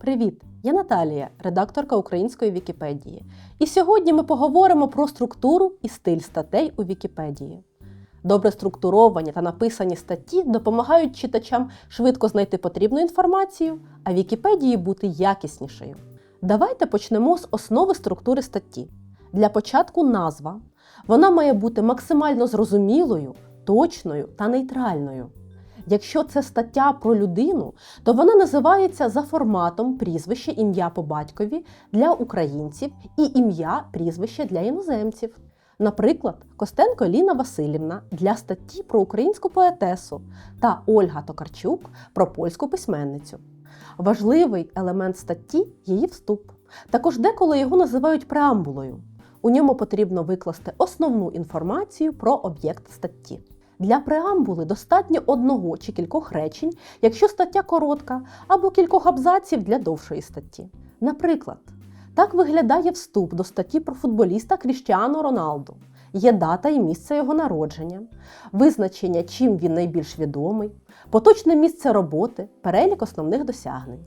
Привіт! Я Наталія, редакторка української Вікіпедії. І сьогодні ми поговоримо про структуру і стиль статей у Вікіпедії. Добре структуровані та написані статті допомагають читачам швидко знайти потрібну інформацію, а Вікіпедії бути якіснішою. Давайте почнемо з основи структури статті. Для початку назва. Вона має бути максимально зрозумілою, точною та нейтральною. Якщо це стаття про людину, то вона називається за форматом прізвище ім'я по батькові для українців і ім'я прізвище для іноземців. Наприклад, Костенко Ліна Васильівна для статті про українську поетесу та Ольга Токарчук про польську письменницю. Важливий елемент статті її вступ. Також деколи його називають преамбулою. У ньому потрібно викласти основну інформацію про об'єкт статті. Для преамбули достатньо одного чи кількох речень, якщо стаття коротка, або кількох абзаців для довшої статті. Наприклад, так виглядає вступ до статті про футболіста Кріштіану Роналду. Є дата і місце його народження, визначення, чим він найбільш відомий, поточне місце роботи, перелік основних досягнень.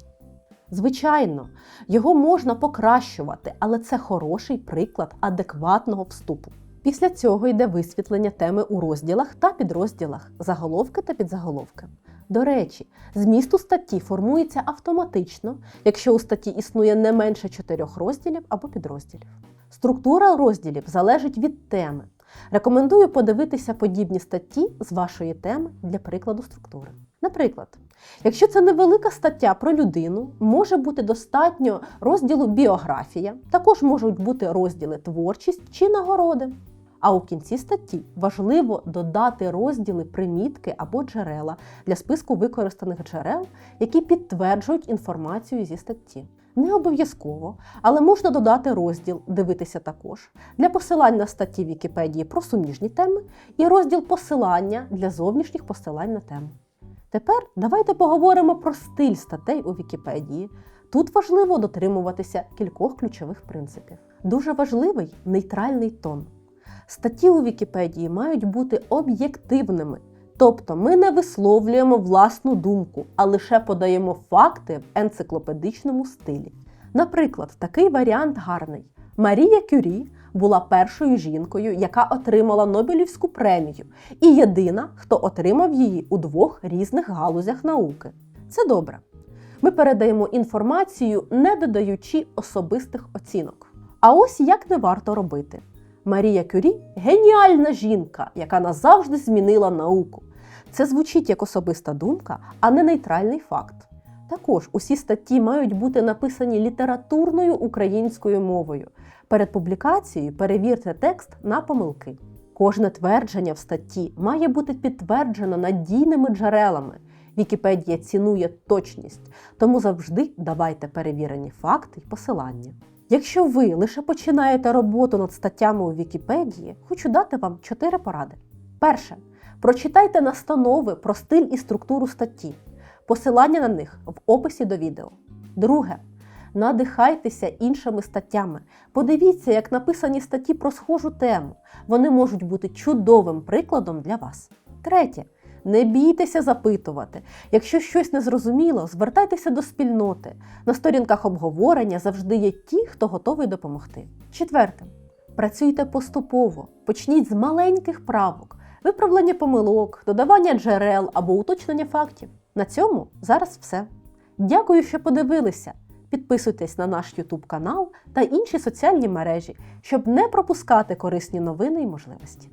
Звичайно, його можна покращувати, але це хороший приклад адекватного вступу. Після цього йде висвітлення теми у розділах та підрозділах, заголовки та підзаголовки. До речі, зміст у статті формується автоматично, якщо у статті існує не менше чотирьох розділів або підрозділів. Структура розділів залежить від теми. Рекомендую подивитися подібні статті з вашої теми для прикладу структури. Наприклад, якщо це невелика стаття про людину, може бути достатньо розділу біографія, також можуть бути розділи творчість чи нагороди. А у кінці статті важливо додати розділи примітки або джерела для списку використаних джерел, які підтверджують інформацію зі статті. Не обов'язково, але можна додати розділ Дивитися також для посилань на статті Вікіпедії про суміжні теми і розділ посилання для зовнішніх посилань на тему. Тепер давайте поговоримо про стиль статей у Вікіпедії. Тут важливо дотримуватися кількох ключових принципів. Дуже важливий нейтральний тон. Статті у Вікіпедії мають бути об'єктивними, тобто ми не висловлюємо власну думку, а лише подаємо факти в енциклопедичному стилі. Наприклад, такий варіант гарний. Марія Кюрі була першою жінкою, яка отримала Нобелівську премію, і єдина, хто отримав її у двох різних галузях науки. Це добре. Ми передаємо інформацію, не додаючи особистих оцінок. А ось як не варто робити. Марія Кюрі геніальна жінка, яка назавжди змінила науку. Це звучить як особиста думка, а не нейтральний факт. Також усі статті мають бути написані літературною українською мовою. Перед публікацією перевірте текст на помилки. Кожне твердження в статті має бути підтверджено надійними джерелами. Вікіпедія цінує точність, тому завжди давайте перевірені факти й посилання. Якщо ви лише починаєте роботу над статтями у Вікіпедії, хочу дати вам чотири поради. Перше, прочитайте настанови про стиль і структуру статті. Посилання на них в описі до відео. Друге, надихайтеся іншими статтями. Подивіться, як написані статті про схожу тему. Вони можуть бути чудовим прикладом для вас. Третє. Не бійтеся запитувати. Якщо щось не зрозуміло, звертайтеся до спільноти. На сторінках обговорення завжди є ті, хто готовий допомогти. Четверте. Працюйте поступово. Почніть з маленьких правок, виправлення помилок, додавання джерел або уточнення фактів. На цьому зараз все. Дякую, що подивилися. Підписуйтесь на наш YouTube канал та інші соціальні мережі, щоб не пропускати корисні новини і можливості.